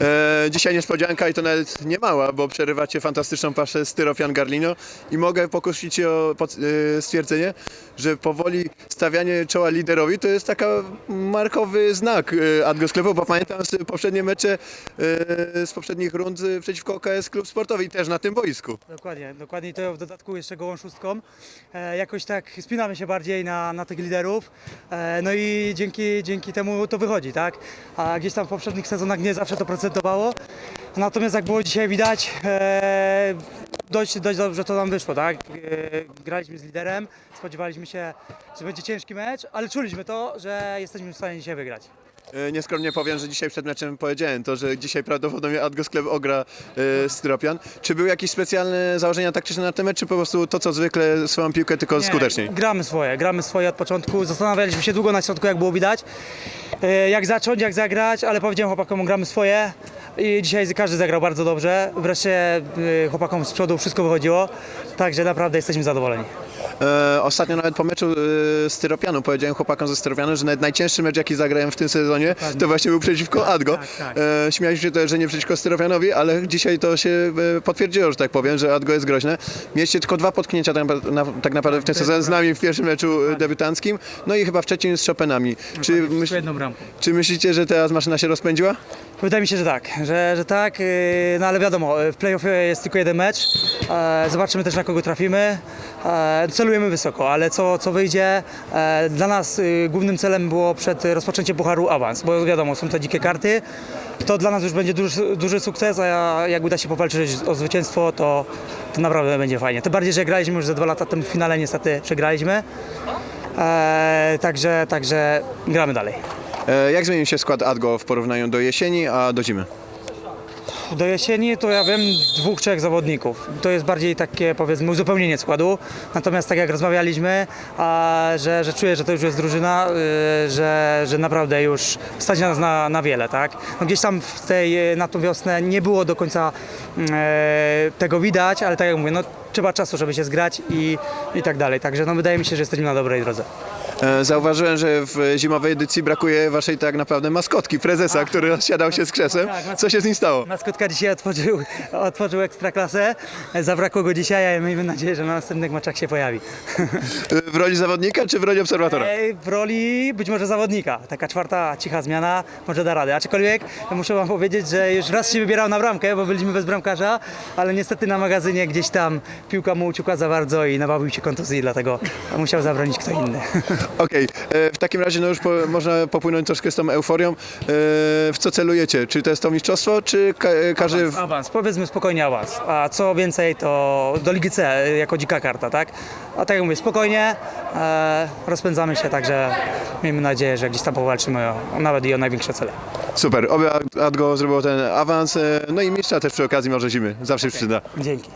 E, dzisiaj niespodzianka i to nawet nie mała, bo przerywacie fantastyczną paszę Styropian Garlino i mogę pokusić się o pod, e, stwierdzenie, że powoli stawianie czoła liderowi to jest taka markowy znak e, Adgo Sklepu, bo pamiętam z poprzednie mecze e, z poprzednich rund przeciwko KS Klub Sportowy i też na tym boisku. Dokładnie, dokładnie to w dodatku jeszcze gołą szóstką. E, jakoś tak spinamy się bardziej na, na tych liderów. E, no i dzięki, dzięki temu to wychodzi, tak? A gdzieś tam w poprzednich sezonach nie zawsze to procentowało. Natomiast jak było dzisiaj widać, e, dość, dość dobrze to nam wyszło, tak? E, graliśmy z liderem, spodziewaliśmy się, że będzie ciężki mecz, ale czuliśmy to, że jesteśmy w stanie dzisiaj wygrać. E, Nieskromnie powiem, że dzisiaj przed meczem powiedziałem to, że dzisiaj prawdopodobnie Adgo Sklep ogra e, Styropian. Czy były jakieś specjalne założenia taktyczne na ten mecz, czy po prostu to, co zwykle, swoją piłkę, tylko Nie, skuteczniej? Gramy swoje, gramy swoje od początku. Zastanawialiśmy się długo na środku, jak było widać. E, Jak zacząć, jak zagrać, ale powiedziałem chłopakom, gramy swoje. I dzisiaj każdy zagrał bardzo dobrze. Wreszcie e, chłopakom z przodu wszystko wychodziło. Także naprawdę jesteśmy zadowoleni. E, ostatnio nawet po meczu e, Styropianu powiedziałem chłopakom ze Styropianu, że nawet najcięższy mecz, jaki zagrałem w tym sezonie, to właśnie był przeciwko Adgo. Tak, tak. E, śmialiśmy się też, że nie przeciwko Styropianowi, ale dzisiaj to się e, potwierdziło, że tak powiem, że Adgo jest groźne. Mieliście tylko dwa potknięcia tak, na, na, tak naprawdę w tym sezonie z nami w pierwszym meczu e, debiutanckim, no i chyba w trzecim z Chopinami. Czy, myśl, czy myślicie, że teraz maszyna się rozpędziła? Wydaje mi się, że tak, że, że tak, yy, no ale wiadomo, w playoffie jest tylko jeden mecz, e, zobaczymy też na kogo trafimy, e, celujemy wysoko, ale co, co wyjdzie, e, dla nas y, głównym celem było przed rozpoczęciem Pucharu awans, bo wiadomo, są to dzikie karty, to dla nas już będzie duży, duży sukces, a jak uda się powalczyć o zwycięstwo, to, to naprawdę będzie fajnie. Tym bardziej, że graliśmy już ze dwa lata temu w finale, niestety przegraliśmy, e, także, także gramy dalej. E, jak zmienił się skład Adgo w porównaniu do jesieni, a do zimy? Do jesieni to ja wiem dwóch, trzech zawodników. To jest bardziej takie powiedzmy uzupełnienie składu. Natomiast tak jak rozmawialiśmy, a, że, że czuję, że to już jest drużyna, y, że, że naprawdę już stać nas na, na wiele, tak? No gdzieś tam w tej, y, na tą wiosnę nie było do końca e, tego widać, ale tak jak mówię, no trzeba czasu, żeby się zgrać i, i tak dalej. Także no wydaje mi się, że jesteśmy na dobrej drodze. E, Zauważyłem, że w zimowej edycji brakuje waszej tak naprawdę maskotki, prezesa, który siadał się z krzesłem. Tak, Co się z nim stało? Maskotka dzisiaj otworzył, otworzył ekstraklasę. Zabrakło go dzisiaj, ale miejmy nadzieję, że na następnych meczach się pojawi. E, W roli zawodnika czy w roli obserwatora? Ej, W roli być może zawodnika. Taka czwarta, cicha zmiana może da radę. Aczkolwiek muszę wam powiedzieć, że już raz się wybierał na bramkę, bo byliśmy bez bramkarza, ale niestety na magazynie gdzieś tam piłka mu uciukła za bardzo i nabawił się kontuzji, dlatego musiał zabronić kto inny. Okej, e, w takim razie no już po, można popłynąć troszkę z tą euforią. E, W co celujecie? Czy to jest to mistrzostwo, czy ka, e, każdy... W... Awans, powiedzmy spokojnie awans. A co więcej, to do Ligi C e, jako dzika karta, tak? A tak jak mówię, spokojnie, e, rozpędzamy się, także miejmy nadzieję, że gdzieś tam powalczymy o, nawet i o największe cele. Super, oby Adgo zrobiło ten awans, e, no i mistrza też przy okazji może zimy, zawsze się przyda. Dzięki.